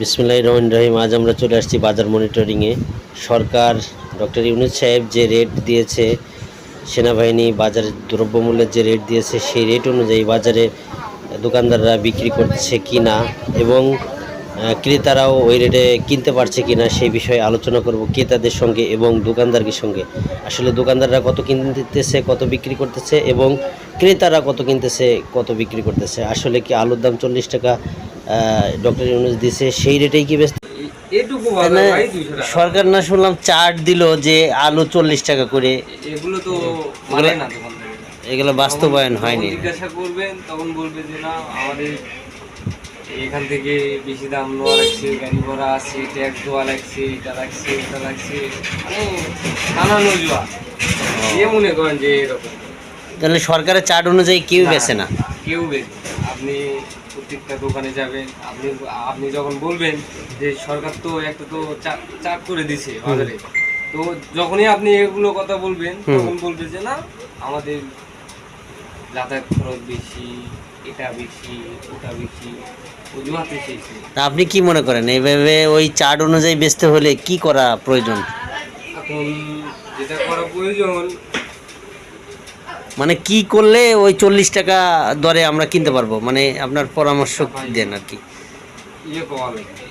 বিসমুল্লাহ রহমান রহিম। আজ আমরা চলে আসছি বাজার মনিটরিংয়ে সরকার ডক্টর ইউনুস সাহেব যে রেট দিয়েছে, সেনাবাহিনী বাজারে দ্রব্যমূল্যের যে রেট দিয়েছে, সেই রেট অনুযায়ী বাজারে দোকানদাররা বিক্রি করছে কি না এবং ক্রেতারাও ওই রেটে কিনতে পারছে কি না সেই বিষয়ে আলোচনা করব ক্রেতাদের সঙ্গে এবং দোকানদারদের সঙ্গে। আসলে দোকানদাররা কত কিনতেছে কত বিক্রি করতেছে এবং ক্রেতারা কত কিনতেছে কত বিক্রি করতেছে। আসলে কি আলুর দাম চল্লিশ টাকা ডক্টর ইউনুস দিছে সেই রেটেই কি টাকা। সরকার না শুনলাম চার্ট দিল যে আলু চল্লিশ টাকা করে। এগুলো তো মানে না এগুলো বাস্তবায়ন হয়নি। জিজ্ঞাসা করবেন তখন বলবে যে না আমাদের এখান থেকে বেশি দাম নেওয়া লাগছে গাড়ি ভাড়া আছে ট্যাক্স দেওয়া লাগছে এটা লাগছে ওটা লাগছে মানে নানান অজুহাত এ মনে করেন যে এরকম? তাহলে সরকারের চার্ট অনুযায়ী কেউ বেছে না? কেউ বেছে আপনি প্রত্যেকটা দোকানে যাবেন আপনি আপনি যখন বলবেন যে সরকার তো একটা তো চা- চাপ করে দিছে বাজারে তো যখনই আপনি এগুলো কথা বলবেন তখন বলবে যে না আমাদের যাতায়াত খরচ বেশি এটা বেশি ওটা বেশি অজুহাতে শেষে তা আপনি কি মনে করেন? এইভাবে ওই চার্ট অনুযায়ী বেচতে হলে কি করা প্রয়োজন? এখন যেটা করা প্রয়োজন মানে কি করলে ওই চল্লিশ টাকা দরে আমরা কিনতে পারব? মানে আপনার পরামর্শ দেন আর কি। ইয়ে পাওয়া লাগবে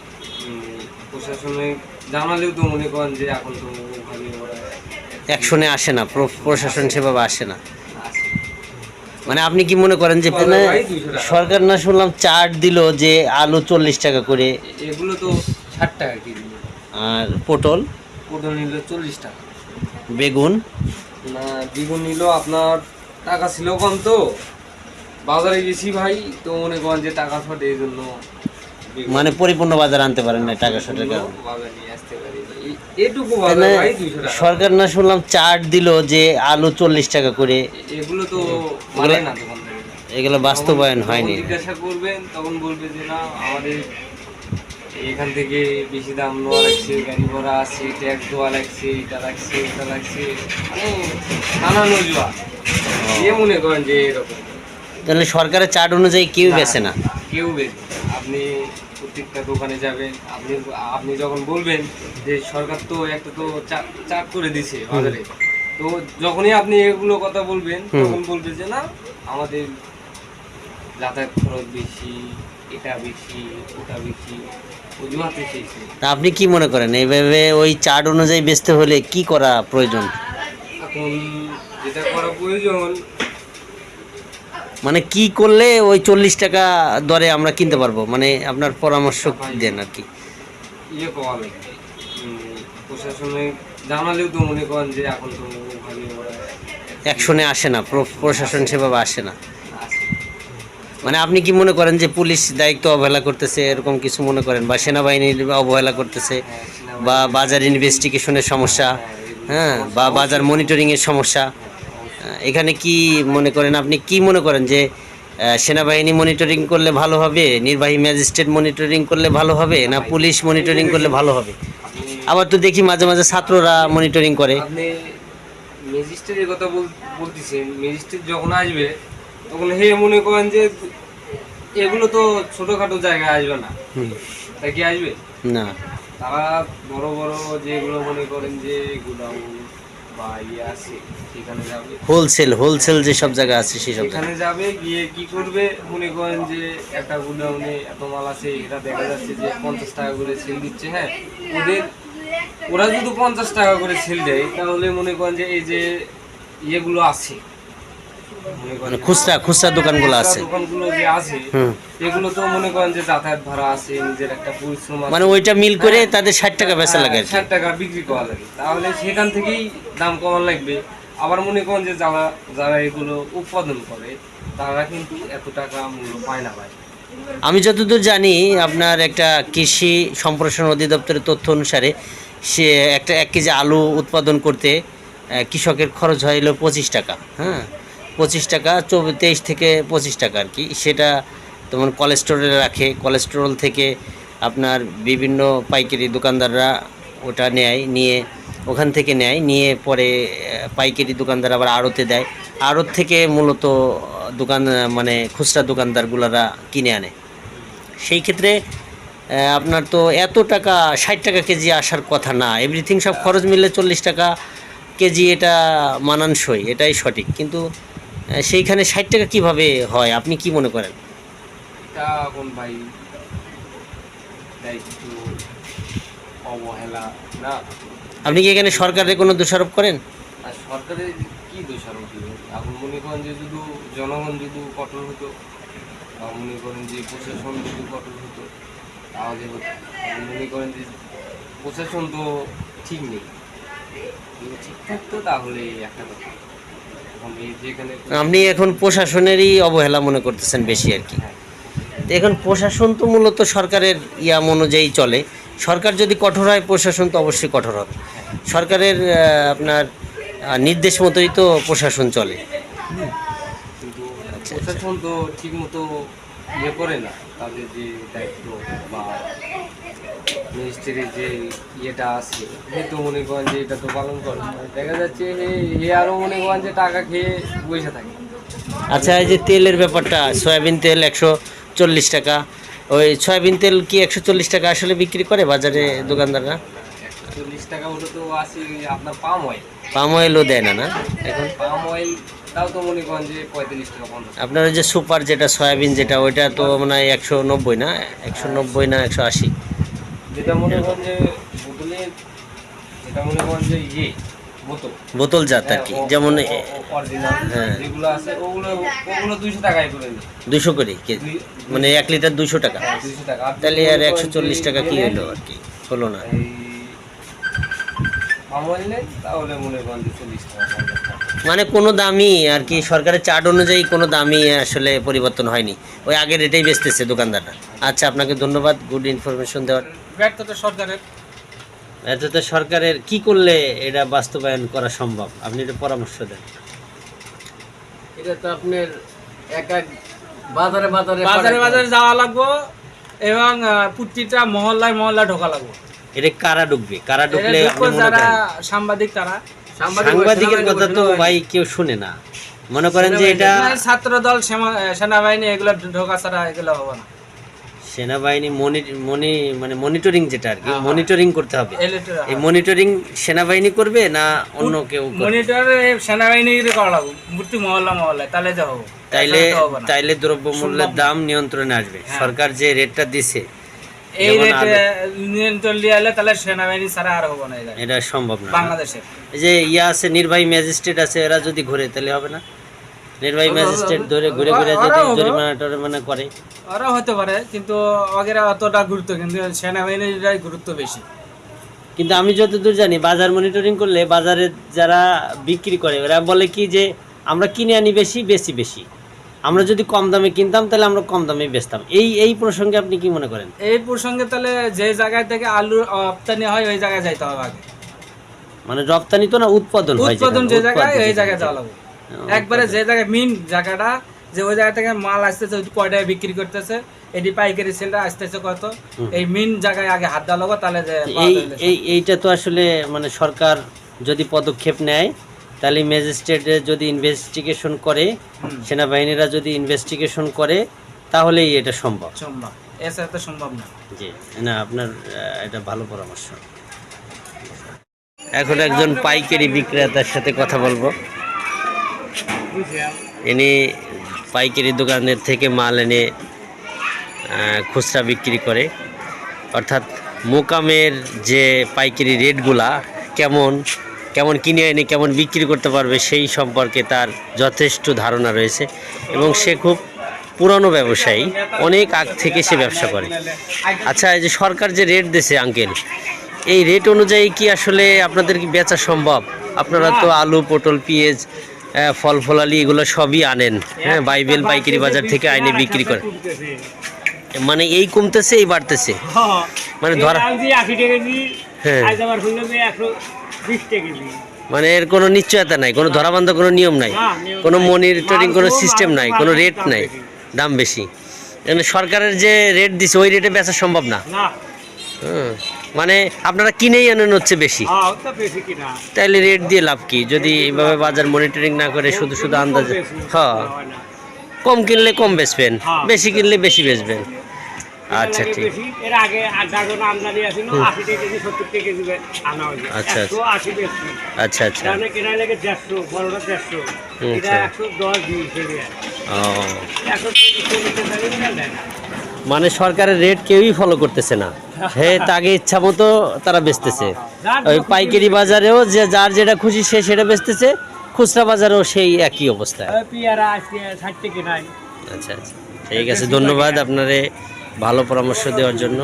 প্রশাসনে জানালেও তো মনে করেন যে এখন তো ওখানে অ্যাকশনে আসে না প্র- প্রশাসন সেভাবে আসে না। মানে আপনি কি মনে করেন যে মানে। সরকার না শুনলাম চার্ট দিল যে আলু চল্লিশ টাকা করে। এগুলো তো ষাট টাকা কেজি। আর পটল? পটল নিল চল্লিশ টাকা। বেগুন? না বেগুন নিল আপনার টাকা ছিল কম তো। বাজারে গেছি ভাই তো মনে করেন যে টাকা ফাটে এই জন্য মানে পরিপূর্ণ বাজার আনতে পারেন না টাকা শর্টের কারণে। সরকার না শুনলাম চার্ট দিল যে আলু চল্লিশ টাকা করে। এগুলো তো বাস্তবায়ন হয়নি। জিজ্ঞাসা করবেন তখন বলবে যে না আমাদের এখান থেকে বেশি দাম নেওয়া লাগছে গাড়ি ভাড়া আছে ট্যাক্স দেওয়া লাগছে এটা লাগছে ওটা লাগছে। মানে নানান এ মনে করেন যে এরকম? তাহলে সরকারের চার্ট অনুযায়ী কেউ বেছে না। কেউ আপনি প্রত্যেকটা দোকানে যাবেন আপনি আপনি যখন বলবেন যে সরকার তো একটা তো চা- চাপ করে দিছে বাজারে তো যখনই আপনি এগুলো কথা বলবেন তখন বলবে যে না আমাদের যাতায়াত খরচ বেশি এটা বেশি ওটা বেশি তা আপনি কি মনে করেন? এইভাবে ওই চার্ট অনুযায়ী বেচতে হলে কি করা প্রয়োজন? এখন যেটা করা প্রয়োজন মানে কি করলে ওই চল্লিশ টাকা দরে আমরা কিনতে পারব? মানে আপনার পরামর্শ দেন আর কি? ইয়ে পাওয়া লাগবে প্রশাসনে জানালেও তো মনে করেন যে এখন তো অ্যাকশনে আসে না প্র- প্রশাসন সেভাবে আসে না। মানে আপনি কি মনে করেন যে পুলিশ দায়িত্ব অবহেলা করতেছে এরকম কিছু মনে করেন? বা সেনাবাহিনীর অবহেলা করতেছে বা বাজার ইনভেস্টিগেশনের সমস্যা হ্যাঁ বা বাজার মনিটরিংয়ের সমস্যা। এখানে কি মনে করেন আপনি কি মনে করেন যে সেনাবাহিনী মনিটরিং করলে ভালো হবে? নির্বাহী ম্যাজিস্ট্রেট মনিটরিং করলে ভালো হবে? না পুলিশ মনিটরিং করলে ভালো হবে? আবার তো দেখি মাঝে মাঝে ছাত্ররা মনিটরিং করে। ম্যাজিস্ট্রেটের কথা বল- বলতেছেন ম্যাজিস্ট্রেট যখন আসবে তখন হে মনে করেন যে এগুলো তো ছোটোখাটো জায়গায় আসবে না। হুম, তা কি আসবে? না। তারা বড় বড় যেগুলো মনে করেন যে গুদাম বা ইয়ে আছে সেখানে যাবে। হোলসেল হোলসেল যেসব জায়গা আছে সেসব সব এখানে যাবে গিয়ে কি করবে? মনে করেন যে একটা গুদাউনে এত মাল আছে এটা দেখা যাচ্ছে যে পঞ্চাশ টাকা করে সেল দিচ্ছে হ্যাঁ? ওদের ওরা যদি পঞ্চাশ টাকা করে সেল দেয় তাহলে মনে করেন যে এই যে ইয়েগুলো আছে মনে খুচরা খুচরা দোকানগুলো আছে। দোকানগুলো যে আছে এগুলো তো মনে করেন যে যাতায়াত ভাড়া আছে নিজের একটা পরিশ্রম মানে ওইটা মিল করে তাদের ষাট টাকা বেচা লাগে ষাট টাকা বিক্রি করা লাগে। তাহলে সেখান থেকেই দাম কমান লাগবে। আবার মনে করেন যে যারা যারা এগুলো উৎপাদন করে তারা কিন্তু এত টাকা মূল্য পায় না ভাই। আমি যতদূর জানি আপনার একটা কৃষি সম্প্রসারণ অধিদপ্তরের তথ্য অনুসারে সে একটা এক কেজি আলু উৎপাদন করতে কৃষকের খরচ হয় হলো পঁচিশ টাকা হ্যাঁ? পঁচিশ টাকা তেইশ থেকে পঁচিশ টাকা আর কি। সেটা তোমার কোলেস্টোরে রাখে। কোলেস্টেরল থেকে আপনার বিভিন্ন পাইকারি দোকানদাররা ওটা নেয়, নিয়ে ওখান থেকে নেয়, নিয়ে পরে পাইকারি দোকানদার আবার আড়তে দেয়। আড়ত থেকে মূলত দোকান মানে খুচরা দোকানদারগুলারা কিনে আনে। সেই ক্ষেত্রে আপনার তো এত টাকা, ষাট টাকা কেজি আসার কথা না। এভরিথিং সব খরচ মিললে চল্লিশ টাকা কেজি এটা মানানসই, এটাই সঠিক। কিন্তু সেইখানে ষাট টাকা কীভাবে হয়? আপনি কি মনে করেন? এখন ভাই? দায়িত্ব অবহেলা না? আপনি কি এখানে সরকারের কোনো দোষারোপ করেন? আর সরকারের কি দোষারোপ দিবে? এখন মনে করেন যে শুধু জনগণ যদি কঠোর হতো বা মনে করেন যে প্রশাসন যদি কঠোর হতো তাহলে হতো। মনে করেন যে প্রশাসন তো ঠিক নেই। ঠিক থাকতো তাহলে একটা কথা। আপনি এখন প্রশাসনেরই অবহেলা মনে করতেছেন বেশি আর কি। তো এখন প্রশাসন তো মূলত সরকারের ইয়াম অনুযায়ী চলে। সরকার যদি কঠোর হয় প্রশাসন তো অবশ্যই কঠোর হবে। সরকারের আপনার নির্দেশ মতোই তো প্রশাসন চলে। প্রশাসন তো ঠিক মতো ইয়ে করে না। তাদের যে দায়িত্ব বা মিনিস্ট্রির যে ইয়েটা আছে সে তো মনে করেন যে এটা তো পালন করে। দেখা যাচ্ছে হে- হে আরও মনে করেন যে টাকা খেয়ে বসে থাকে। আচ্ছা এই যে তেলের ব্যাপারটা সয়াবিন তেল একশো চল্লিশ টাকা। ওই সয়াবিন তেল কি একশো চল্লিশ টাকা আসলে বিক্রি করে বাজারে দোকানদাররা? চল্লিশ টাকা হলে তো আছে আপনার পাম অয়েল। পাম অয়েলও দেয় না না? এখন? পাম অয়েল তাও তো মনে করেন যে পঁয়তাল্লিশ টাকা পঞ্চাশ আপনার ওই যে সুপার যেটা সয়াবিন যেটা ওইটা তো মানে একশো নব্বই না? একশো নব্বই না একশো আশি? যেটা মনে করেন যে বোতলের যেটা মনে করেন যে ইয়ে বোতল। জাত আর কি যেমন হ্যাঁ। দুশো করে মানে এক লিটার দুশো টাকা। আর তাহলে আর একশো চল্লিশ টাকা কি হলো আর কি? হলো না। আমল নেই তাহলে মনে করেন যে চল্লিশ টাকা মানে কোনো দামই আর কি সরকারের চার্ট অনুযায়ী কোনো দামই আসলে পরিবর্তন হয়নি। ওই আগের রেটেই বেচতেছে দোকানদাররা। আচ্ছা আপনাকে ধন্যবাদ গুড ইনফরমেশন দেওয়ার। ব্যর্থতা সরকারের। এটা তো সরকারের কি করলে এটা বাস্তবায়ন করা সম্ভব? আপনি এটা পরামর্শ দেন। এটা তো আপনার এক এক বাজারে বাজারে বাজারে বাজারে যাওয়া লাগবো এবং প্রতিটা মহল্লায় মহল্লায় ঢোকা লাগবো। এটা কারা ঢুকবে? কারা ঢুকলে যারা সাংবাদিক তারা। সাংবাদিকের কথা তো ভাই কেউ শুনে না। মনে করেন যে এটা ছাত্র দল সেনাবাহিনী এগুলো ঢোকা ছাড়া এগুলো হবে না। সেনাবাহিনী মনি মনি মানে মনিটরিং যেটা আর কি মনিটরিং করতে হবে। এই মনিটরিং সেনাবাহিনী করবে না অন্য কেউ করবে? মনিটর সেনাবাহিনী করা লাগবে। প্রতি মহল্লা মহল্লায় তাহলে যা হব। তাইলে। তাইলে দ্রব্যমূল্যের দাম নিয়ন্ত্রণে আসবে। হ্যাঁ। সরকার যে রেটটা দিছে এই যেমন রেট আলু- এলে তাহলে সেনাবাহিনী ছাড়া আর হব না এটা সম্ভব না। বাংলাদেশে। যে ইয়া আছে নির্বাহী ম্যাজিস্ট্রেট আছে এরা যদি ঘুরে তাহলে হবে না? নির্বাহী ম্যাজিস্ট্রেট ধরে ঘুরে ঘুরে যদি জরিমানা টরিমানা করে। ওরা হতে পারে কিন্তু অতটা গুরুত্ব কিন্তু সেনাবাহিনীর গুরুত্ব বেশি। কিন্তু আমি যতদূর জানি বাজার মনিটরিং করলে বাজারে যারা বিক্রি করে ওরা বলে কি যে আমরা কিনে আনি বেশি বেশি বেশি। আমরা যদি কম দামে কিনতাম তাহলে আমরা কম দামে বেচতাম। এই এই প্রসঙ্গে আপনি কি মনে করেন? এই প্রসঙ্গে তাহলে যে জায়গায় থেকে আলু রপ্তানি হয় ওই জায়গায় যাইতে হবে আগে। মানে রপ্তানি তো না উৎপাদন হয় উৎপাদন যে জায়গায় ওই জায়গায় যাওয়া লাগবে। একবারে যে জায়গায় মিন জায়গাটা যে ওই জায়গা থেকে মাল আসতেছে কয়টায় বিক্রি করতেছে এটি পাইকারি সেলটা আসতেছে কত এই মিন জায়গায় আগে হাত দেওয়া লাগবে তাহলে। এই এইটা তো আসলে মানে সরকার যদি পদক্ষেপ নেয় তাহলে ম্যাজিস্ট্রেটে যদি ইনভেস্টিগেশন করে সেনাবাহিনীরা যদি ইনভেস্টিগেশন করে তাহলেই এটা সম্ভব। সম্ভব। এছাড়া তো সম্ভব না। জি। না আপনার এটা ভালো পরামর্শ। এখন একজন পাইকারি বিক্রেতার সাথে কথা বলব। ইনি পাইকারি দোকানের থেকে মাল এনে খুচরা বিক্রি করে। অর্থাৎ মোকামের যে পাইকারি রেটগুলা কেমন কেমন কিনে এনে কেমন বিক্রি করতে পারবে সেই সম্পর্কে তার যথেষ্ট ধারণা রয়েছে এবং সে খুব পুরনো ব্যবসায়ী অনেক আগ থেকে সে ব্যবসা করে। আচ্ছা এই যে সরকার যে রেট দিছে আঙ্কেল এই রেট অনুযায়ী কি আসলে আপনাদের কি বেচা সম্ভব? আপনারা তো আলু পটল পেঁয়াজ ফল ফলালি এগুলো সবই আনেন হ্যাঁ বাইবেল পাইকারি বাজার থেকে আইনে বিক্রি করেন মানে এই কমতেছে এই বাড়তেছে। মানে ধরা হ্যাঁ। মানে এর কোনো নিশ্চয়তা নাই কোনো ধরা ধরাবন্ধ কোনো নিয়ম নাই। কোনো। মনিটরিং কোনো সিস্টেম নাই কোনো রেট নাই দাম বেশি। এখানে সরকারের যে রেট দিছে ওই রেটে বেচা সম্ভব না। মানে আপনারা কিনেই আনেন হচ্ছে বেশি। হ্যাঁ তো বেশি কিনা। তাইলে রেট দিয়ে লাভ কি? যদি এইভাবে বাজার মনিটরিং না করে শুধু শুধু আন্দাজে হ্যাঁ। কম কিনলে কম বেচবেন। বেশি কিনলে বেশি বেচবেন। আচ্ছা, ঠিক। এর আগে আমদানি আসিল আশি টাকা কেজি সত্তর টাকা কেজি আনা হয়েছে। আচ্ছা, একশো আশি বেশি। আচ্ছা আচ্ছা। এখানে কেনা লাগে দেড়শো বড়টা দেড়শো। এটা আচ্ছা। একশো দশ একশো কেজি মানে সরকারের রেট কেউই ফলো করতেছে না। হে তাকে ইচ্ছা মতো তারা বেচতেছে। ওই পাইকারি বাজারেও যে যার যেটা খুশি সে সেটা বেচতেছে। খুচরা বাজারেও সেই একই অবস্থা। পেয়ারা আজকে ষাট টাকা নাই আচ্ছা আচ্ছা। ঠিক আছে ধন্যবাদ আপনারে। ভালো পরামর্শ দেওয়ার জন্য।